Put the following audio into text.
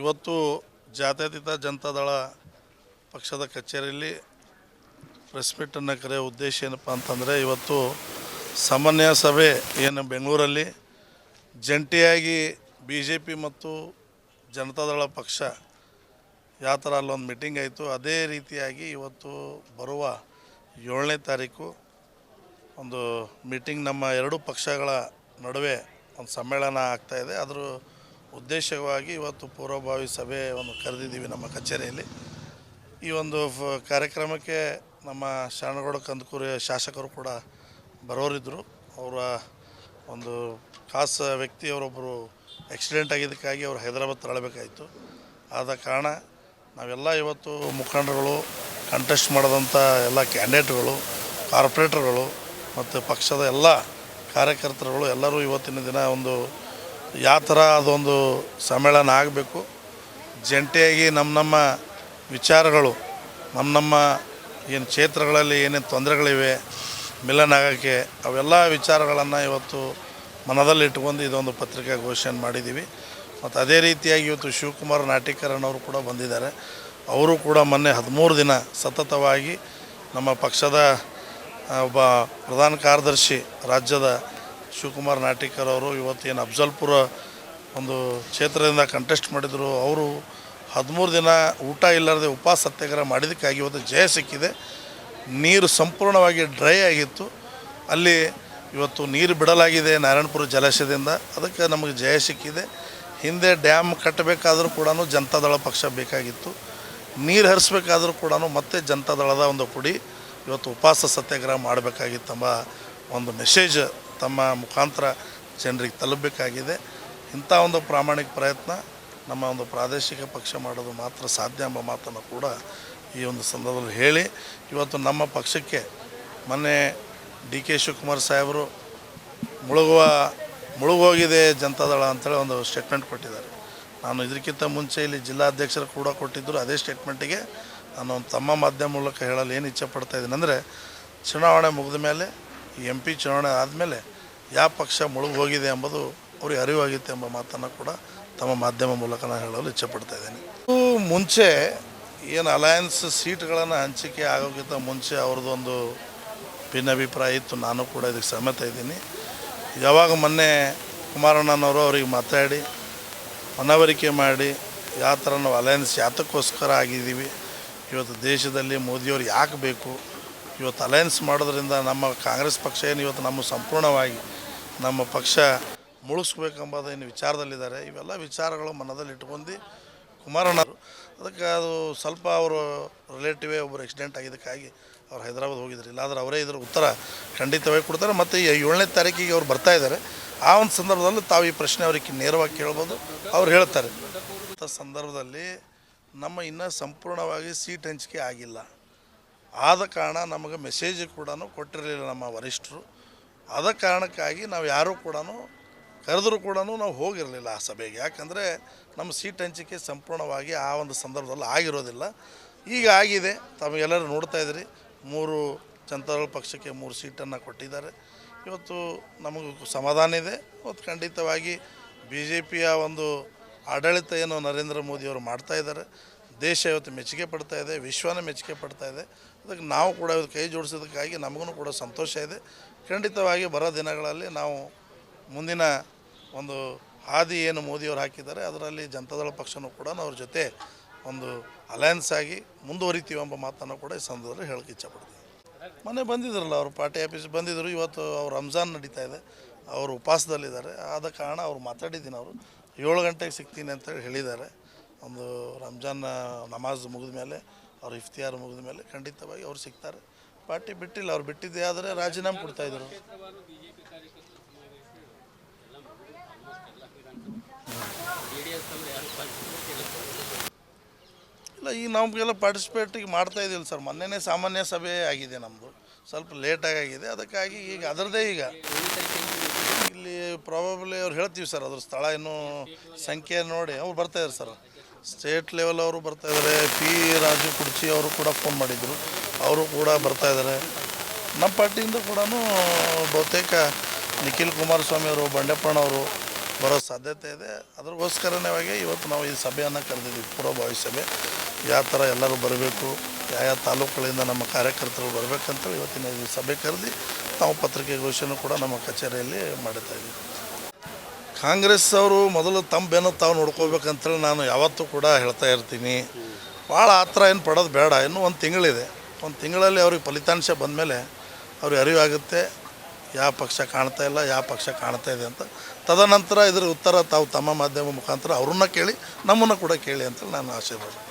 ಇವತ್ತು ಜಾತ್ಯತೀತ ಜನತಾದಳ ಪಕ್ಷದ ಕಚೇರಿಯಲ್ಲಿ ಪ್ರೆಸ್ ಮೀಟನ್ನು ಕರೆಯೋ ಉದ್ದೇಶ ಏನಪ್ಪ ಅಂತಂದರೆ ಇವತ್ತು ಸಾಮಾನ್ಯ ಸಭೆ ಏನು ಬೆಂಗಳೂರಲ್ಲಿ. ಜಂಟಿಯಾಗಿ ಬಿ ಜೆ ಪಿ ಮತ್ತು ಜನತಾದಳ ಪಕ್ಷ ಯಾವ ಥರ ಅಲ್ಲೊಂದು ಮೀಟಿಂಗ್ ಆಯಿತು, ಅದೇ ರೀತಿಯಾಗಿ ಇವತ್ತು ಬರುವ ಏಳನೇ ತಾರೀಕು ಒಂದು ಮೀಟಿಂಗ್ ನಮ್ಮ ಎರಡೂ ಪಕ್ಷಗಳ ನಡುವೆ ಒಂದು ಸಮ್ಮೇಳನ ಆಗ್ತಾಯಿದೆ ಅದರ ಉದ್ದೇಶವಾಗಿ ಇವತ್ತು ಪೂರ್ವಭಾವಿ ಸಭೆ ಒಂದು ಕರೆದಿದ್ದೀವಿ ನಮ್ಮ ಕಚೇರಿಯಲ್ಲಿ. ಈ ಒಂದು ಕಾರ್ಯಕ್ರಮಕ್ಕೆ ನಮ್ಮ ಶರಣಗೌಡ ಕಂದಕೂರಿ ಶಾಸಕರು ಕೂಡ ಬರೋರಿದ್ದರು ಅವರ ಒಂದು ಖಾಸ ವ್ಯಕ್ತಿ ಅವರೊಬ್ಬರು ಆಕ್ಸಿಡೆಂಟ್ ಆಗಿದ್ದಕ್ಕಾಗಿ ಅವರು ಹೈದರಾಬಾದ್ ತೆರಳಬೇಕಾಯಿತು. ಆದ ಕಾರಣ ನಾವೆಲ್ಲ ಇವತ್ತು ಮುಖಂಡರುಗಳು ಕಂಟೆಸ್ಟ್ ಮಾಡಿದಂಥ ಎಲ್ಲ ಕ್ಯಾಂಡಿಡೇಟ್ಗಳು ಕಾರ್ಪೊರೇಟರ್ಗಳು ಮತ್ತು ಪಕ್ಷದ ಎಲ್ಲ ಕಾರ್ಯಕರ್ತರುಗಳು ಎಲ್ಲರೂ ಇವತ್ತಿನ ದಿನ ಒಂದು ಯಾವ ಥರ ಅದೊಂದು ಸಮ್ಮೇಳನ ಆಗಬೇಕು? ಜಂಟಿಯಾಗಿ ನಮ್ಮ ನಮ್ಮ ವಿಚಾರಗಳು, ನಮ್ಮ ನಮ್ಮ ಏನು ಕ್ಷೇತ್ರಗಳಲ್ಲಿ ಏನೇನು ತೊಂದರೆಗಳಿವೆ, ಮಿಲನ್ ಆಗೋಕ್ಕೆ ಅವೆಲ್ಲ ವಿಚಾರಗಳನ್ನು ಇವತ್ತು ಮನದಲ್ಲಿ ಇಟ್ಕೊಂಡು ಇದೊಂದು ಘೋಷಣೆ ಮಾಡಿದ್ದೀವಿ. ಮತ್ತು ಅದೇ ರೀತಿಯಾಗಿ ಇವತ್ತು ಶಿವಕುಮಾರ್ ನಾಟಿಕರಣ್ಣವರು ಕೂಡ ಬಂದಿದ್ದಾರೆ. ಅವರು ಕೂಡ ಮೊನ್ನೆ ಹದಿಮೂರು ದಿನ ಸತತವಾಗಿ ನಮ್ಮ ಪಕ್ಷದ ಒಬ್ಬ ಪ್ರಧಾನ ಕಾರ್ಯದರ್ಶಿ, ರಾಜ್ಯದ ಶಿವಕುಮಾರ್ ನಾಟಿಕರ್ ಅವರು ಇವತ್ತು ಏನು ಅಫ್ಜಲ್ಪುರ ಒಂದು ಕ್ಷೇತ್ರದಿಂದ ಕಂಟೆಸ್ಟ್ ಮಾಡಿದರು, ಅವರು ಹದಿಮೂರು ದಿನ ಊಟ ಇಲ್ಲದೆ ಉಪವಾಸ ಸತ್ಯಾಗ್ರಹ ಮಾಡಿದ್ದಕ್ಕಾಗಿ ಇವತ್ತು ಜಯ ಸಿಕ್ಕಿದೆ. ನೀರು ಸಂಪೂರ್ಣವಾಗಿ ಡ್ರೈ ಆಗಿತ್ತು. ಅಲ್ಲಿ ಇವತ್ತು ನೀರು ಬಿಡಲಾಗಿದೆ ನಾರಾಯಣಪುರ ಜಲಾಶಯದಿಂದ. ಅದಕ್ಕೆ ನಮಗೆ ಜಯ ಸಿಕ್ಕಿದೆ. ಹಿಂದೆ ಡ್ಯಾಮ್ ಕಟ್ಟಬೇಕಾದರೂ ಕೂಡ ಜನತಾದಳ ಪಕ್ಷ ಬೇಕಾಗಿತ್ತು. ನೀರು ಹರಿಸ್ಬೇಕಾದ್ರೂ ಕೂಡ ಮತ್ತೆ ಜನತಾದಳದ ಒಂದು ಪುಡಿ ಇವತ್ತು ಉಪವಾಸ ಸತ್ಯಾಗ್ರಹ ಮಾಡಬೇಕಾಗಿತ್ತಂಬ ಒಂದು ಮೆಸೇಜ್ ತಮ್ಮ ಮುಖಾಂತರ ಜನರಿಗೆ ತಲುಪಬೇಕಾಗಿದೆ. ಇಂಥ ಒಂದು ಪ್ರಾಮಾಣಿಕ ಪ್ರಯತ್ನ ನಮ್ಮ ಒಂದು ಪ್ರಾದೇಶಿಕ ಪಕ್ಷ ಮಾಡೋದು ಮಾತ್ರ ಸಾಧ್ಯ ಎಂಬ ಮಾತನ್ನು ಕೂಡ ಈ ಒಂದು ಸಂದರ್ಭದಲ್ಲಿ ಹೇಳಿ, ಇವತ್ತು ನಮ್ಮ ಪಕ್ಷಕ್ಕೆ ಮೊನ್ನೆ ಡಿ ಕೆ ಶಿವಕುಮಾರ್ ಸಾಹೇಬರು ಮುಳುಗುವ, ಮುಳುಗೋಗಿದೆ ಜನತಾದಳ ಅಂತೇಳಿ ಒಂದು ಸ್ಟೇಟ್ಮೆಂಟ್ ಕೊಟ್ಟಿದ್ದಾರೆ. ನಾನು ಇದಕ್ಕಿಂತ ಮುಂಚೆ ಇಲ್ಲಿ ಜಿಲ್ಲಾಧ್ಯಕ್ಷರು ಕೂಡ ಕೊಟ್ಟಿದ್ದರು, ಅದೇ ಸ್ಟೇಟ್ಮೆಂಟಿಗೆ ನಾನು ತಮ್ಮ ಮಾಧ್ಯಮ ಮೂಲಕ ಹೇಳಲು ಏನು ಇಚ್ಛೆ ಪಡ್ತಾ ಇದ್ದೀನಿ ಅಂದರೆ, ಚುನಾವಣೆ ಮುಗಿದ ಮೇಲೆ, ಈ ಎಂ ಪಿ ಚುನಾವಣೆ ಆದಮೇಲೆ ಯಾವ ಪಕ್ಷ ಮುಳುಗು ಹೋಗಿದೆ ಎಂಬುದು ಅವ್ರಿಗೆ ಅರಿವಾಗಿತ್ತು ಎಂಬ ಮಾತನ್ನು ಕೂಡ ತಮ್ಮ ಮಾಧ್ಯಮ ಮೂಲಕ ನಾನು ಹೇಳಲು ಇಚ್ಛೆ ಇದ್ದೇನೆ. ಇದ್ದೀನಿ ಮುಂಚೆ ಏನು ಅಲಯನ್ಸ್ ಸೀಟ್ಗಳನ್ನು ಹಂಚಿಕೆ ಆಗೋಕ್ಕಿಂತ ಮುಂಚೆ ಅವ್ರದ್ದೊಂದು ಭಿನ್ನಾಭಿಪ್ರಾಯ ಇತ್ತು. ನಾನು ಕೂಡ ಇದಕ್ಕೆ ಸಮೇತ ಇದ್ದೀನಿ. ಯಾವಾಗ ಮೊನ್ನೆ ಕುಮಾರಣ್ಣನವರು ಅವ್ರಿಗೆ ಮಾತಾಡಿ, ಮನವರಿಕೆ ಮಾಡಿ, ಯಾವ ಥರ ನಾವು ಅಲಯನ್ಸ್ ಯಾತಕ್ಕೋಸ್ಕರ ಆಗಿದ್ದೀವಿ, ಇವತ್ತು ದೇಶದಲ್ಲಿ ಮೋದಿಯವರು ಯಾಕೆ ಬೇಕು, ಇವತ್ತು ಅಲಯನ್ಸ್ ಮಾಡೋದ್ರಿಂದ ನಮ್ಮ ಕಾಂಗ್ರೆಸ್ ಪಕ್ಷ ಏನು ಇವತ್ತು ನಮ್ಮ ಸಂಪೂರ್ಣವಾಗಿ ನಮ್ಮ ಪಕ್ಷ ಮುಳುಗಿಸ್ಬೇಕೆಂಬುದು ಏನು ವಿಚಾರದಲ್ಲಿದ್ದಾರೆ. ಇವೆಲ್ಲ ವಿಚಾರಗಳು ಮನದಲ್ಲಿ ಇಟ್ಕೊಂಡು ಕುಮಾರಣ್ಣರು ಅದಕ್ಕೆ ಅದು ಸ್ವಲ್ಪ ಅವರು ರಿಲೇಟಿವೇ ಒಬ್ಬರು ಆಕ್ಸಿಡೆಂಟ್ ಆಗಿದ್ದಕ್ಕಾಗಿ ಅವ್ರು ಹೈದರಾಬಾದ್ ಹೋಗಿದ್ರು. ಇಲ್ಲಾಂದ್ರೆ ಅವರೇ ಇದ್ರ ಉತ್ತರ ಖಂಡಿತವಾಗಿ ಕೊಡ್ತಾರೆ. ಮತ್ತು ಏಳನೇ ತಾರೀಕಿಗೆ ಅವ್ರು ಬರ್ತಾ ಇದ್ದಾರೆ. ಆ ಒಂದು ಸಂದರ್ಭದಲ್ಲಿ ತಾವು ಈ ಪ್ರಶ್ನೆ ಅವ್ರಿಗೆ ನೇರವಾಗಿ ಕೇಳ್ಬೋದು. ಅವ್ರು ಹೇಳ್ತಾರೆ ಅಂಥ ಸಂದರ್ಭದಲ್ಲಿ ನಮ್ಮ ಇನ್ನೂ ಸಂಪೂರ್ಣವಾಗಿ ಸೀಟ್ ಹಂಚಿಕೆ ಆಗಿಲ್ಲ. ಆದ ಕಾರಣ ನಮಗೆ ಮೆಸೇಜ್ ಕೂಡ ಕೊಟ್ಟಿರಲಿಲ್ಲ ನಮ್ಮ ವರಿಷ್ಠರು. ಆದ ಕಾರಣಕ್ಕಾಗಿ ನಾವು ಯಾರೂ ಕೂಡ ಕರೆದರೂ ಕೂಡ ನಾವು ಹೋಗಿರಲಿಲ್ಲ ಆ ಸಭೆಗೆ. ಯಾಕಂದರೆ ನಮ್ಮ ಸೀಟ್ ಹಂಚಿಕೆ ಸಂಪೂರ್ಣವಾಗಿ ಆ ಒಂದು ಸಂದರ್ಭದಲ್ಲಿ ಆಗಿರೋದಿಲ್ಲ. ಈಗ ಆಗಿದೆ. ತಮಗೆಲ್ಲರೂ ನೋಡ್ತಾ ಇದ್ರಿ ಮೂರು ಜನತಾದಳ ಪಕ್ಷಕ್ಕೆ ಮೂರು ಸೀಟನ್ನು ಕೊಟ್ಟಿದ್ದಾರೆ. ಇವತ್ತು ನಮಗೂ ಸಮಾಧಾನ ಇದೆ. ಮತ್ತು ಖಂಡಿತವಾಗಿ ಬಿ ಜೆ ಒಂದು ಆಡಳಿತ ಏನು ನರೇಂದ್ರ ಮೋದಿಯವರು ಮಾಡ್ತಾ ಇದ್ದಾರೆ. ದೇಶ ಇವತ್ತು ಮೆಚ್ಚುಗೆ ಪಡ್ತಾ ಇದೆ, ವಿಶ್ವನ ಮೆಚ್ಚುಗೆ ಪಡ್ತಾ ಇದೆ. ಅದಕ್ಕೆ ನಾವು ಕೂಡ ಇವತ್ತು ಕೈ ಜೋಡಿಸೋದಕ್ಕಾಗಿ ನಮಗೂ ಕೂಡ ಸಂತೋಷ ಇದೆ. ಖಂಡಿತವಾಗಿ ಬರೋ ದಿನಗಳಲ್ಲಿ ನಾವು ಮುಂದಿನ ಒಂದು ಹಾದಿ ಏನು ಮೋದಿಯವರು ಹಾಕಿದ್ದಾರೆ, ಅದರಲ್ಲಿ ಜನತಾದಳ ಪಕ್ಷನೂ ಕೂಡ ಅವ್ರ ಜೊತೆ ಒಂದು ಅಲಯನ್ಸ್ ಆಗಿ ಮುಂದುವರಿತೀವಿ ಎಂಬ ಮಾತನ್ನು ಕೂಡ ಈ ಸಂದರ್ಭದಲ್ಲಿ ಹೇಳಕ್ಕೆ ಇಚ್ಛಪಡ್ತೀವಿ ಮೊನ್ನೆ ಬಂದಿದ್ರಲ್ಲ ಅವರು ಪಾರ್ಟಿ ಆಫೀಸ್ ಬಂದಿದ್ದರು ಇವತ್ತು ಅವ್ರು ರಂಜಾನ್ ನಡೀತಾ ಇದೆ, ಅವರು ಉಪವಾಸದಲ್ಲಿದ್ದಾರೆ. ಆದ ಕಾರಣ ಅವ್ರು ಮಾತಾಡಿದ್ದೀನಿ ಅವರು. ಏಳು ಗಂಟೆಗೆ ಸಿಗ್ತೀನಿ ಅಂತೇಳಿ ಹೇಳಿದ್ದಾರೆ. ಒಂದು ರಂಜಾನ್ ನಮಾಜ್ ಮುಗಿದ ಮೇಲೆ ಅವ್ರ ಇಫ್ತಿಯಾರ್ ಮುಗಿದ ಮೇಲೆ ಖಂಡಿತವಾಗಿ ಅವ್ರು ಸಿಗ್ತಾರೆ. ಪಾರ್ಟಿ ಬಿಟ್ಟಿಲ್ಲ, ಅವ್ರು ಬಿಟ್ಟಿದ್ದೆ ಆದರೆ ರಾಜೀನಾಮೆ ಕೊಡ್ತಾಯಿದ್ರು ಇಲ್ಲ, ಈಗ ನಮಗೆಲ್ಲ ಪಾರ್ಟಿಸಿಪೇಟ್ ಮಾಡ್ತಾ ಇದ್ದಿಲ್ಲ ಸರ್. ಮೊನ್ನೆನೇ ಸಾಮಾನ್ಯ ಸಭೆ ಆಗಿದೆ ನಮ್ಮದು ಸ್ವಲ್ಪ ಲೇಟಾಗಿ ಆಗಿದೆ. ಅದಕ್ಕಾಗಿ ಈಗ ಅದರದೇ ಈಗ. ಇಲ್ಲಿ ಪ್ರಾಬಬ್ಲಿ ಅವ್ರು ಹೇಳ್ತೀವಿ ಸರ್, ಅದ್ರ ಸ್ಥಳ ಇನ್ನೂ ಸಂಖ್ಯೆ ನೋಡಿ. ಅವ್ರು ಬರ್ತಾಯಿದ್ರು ಸರ್. ಸ್ಟೇಟ್ ಲೆವೆಲ್ ಅವರು ಬರ್ತಾ ಇದ್ದಾರೆ. ಪಿ. ರಾಜು ಕುರ್ಚಿ ಅವರು ಕೂಡ ಫೋನ್ ಮಾಡಿದರು. ಅವರು ಕೂಡ ಬರ್ತಾ ಇದ್ದಾರೆ. ನಮ್ಮ ಪಾರ್ಟಿಯಿಂದ ಕೂಡ ಬಹುತೇಕ ನಿಖಿಲ್ ಕುಮಾರಸ್ವಾಮಿ ಅವರು ಬಂಡೆಪ್ಪಣ್ಣವರು ಬರೋ ಸಾಧ್ಯತೆ ಇದೆ. ಅದ್ರಗೋಸ್ಕರನೇವಾಗಿ ಇವತ್ತು ನಾವು ಈ ಸಭೆಯನ್ನು ಕರೆದಿದ್ದೀವಿ. ಪೂರ್ವಭಾವಿ ಸಭೆ. ಯಾವ ಥರ ಎಲ್ಲರೂ ಬರಬೇಕು, ಯಾವ ಯಾವ ತಾಲೂಕುಗಳಿಂದ ನಮ್ಮ ಕಾರ್ಯಕರ್ತರು ಬರಬೇಕಂತೇಳಿ ಇವತ್ತಿನ ಈ ಸಭೆ ಕರೆದು ನಾವು ಪತ್ರಿಕೆಗೋಷ್ಠಿಯನ್ನು ಕೂಡ ನಮ್ಮ ಕಚೇರಿಯಲ್ಲಿ ಮಾಡುತ್ತಾ ಇದ್ದೀವಿ. ಕಾಂಗ್ರೆಸ್ ಅವರು ಮೊದಲು ತಮ್ಮ ಬೆನ್ನು ತಾವು ನೋಡ್ಕೋಬೇಕಂತೇಳಿ ನಾನು ಯಾವತ್ತೂ ಕೂಡ ಹೇಳ್ತಾ ಇರ್ತೀನಿ. ಭಾಳ ಹತ್ರ ಏನು ಪಡೋದು ಬೇಡ. ಇನ್ನೂ ಒಂದು ತಿಂಗಳಿದೆ. ಒಂದು ತಿಂಗಳಲ್ಲಿ ಅವ್ರಿಗೆ ಫಲಿತಾಂಶ ಬಂದಮೇಲೆ ಅವ್ರಿಗೆ ಅರಿವಾಗುತ್ತೆ ಯಾವ ಪಕ್ಷ ಕಾಣ್ತಾ ಇಲ್ಲ, ಯಾವ ಪಕ್ಷ ಕಾಣ್ತಾ ಇದೆ ಅಂತ. ತದನಂತರ ಇದ್ರ ಉತ್ತರ ತಾವು ತಮ್ಮ ಮಾಧ್ಯಮ ಮುಖಾಂತರ ಅವ್ರನ್ನ ಕೇಳಿ, ನಮ್ಮನ್ನು ಕೂಡ ಕೇಳಿ ಅಂತೇಳಿ ನಾನು ಆಶೆ ಪಡ್ತೀನಿ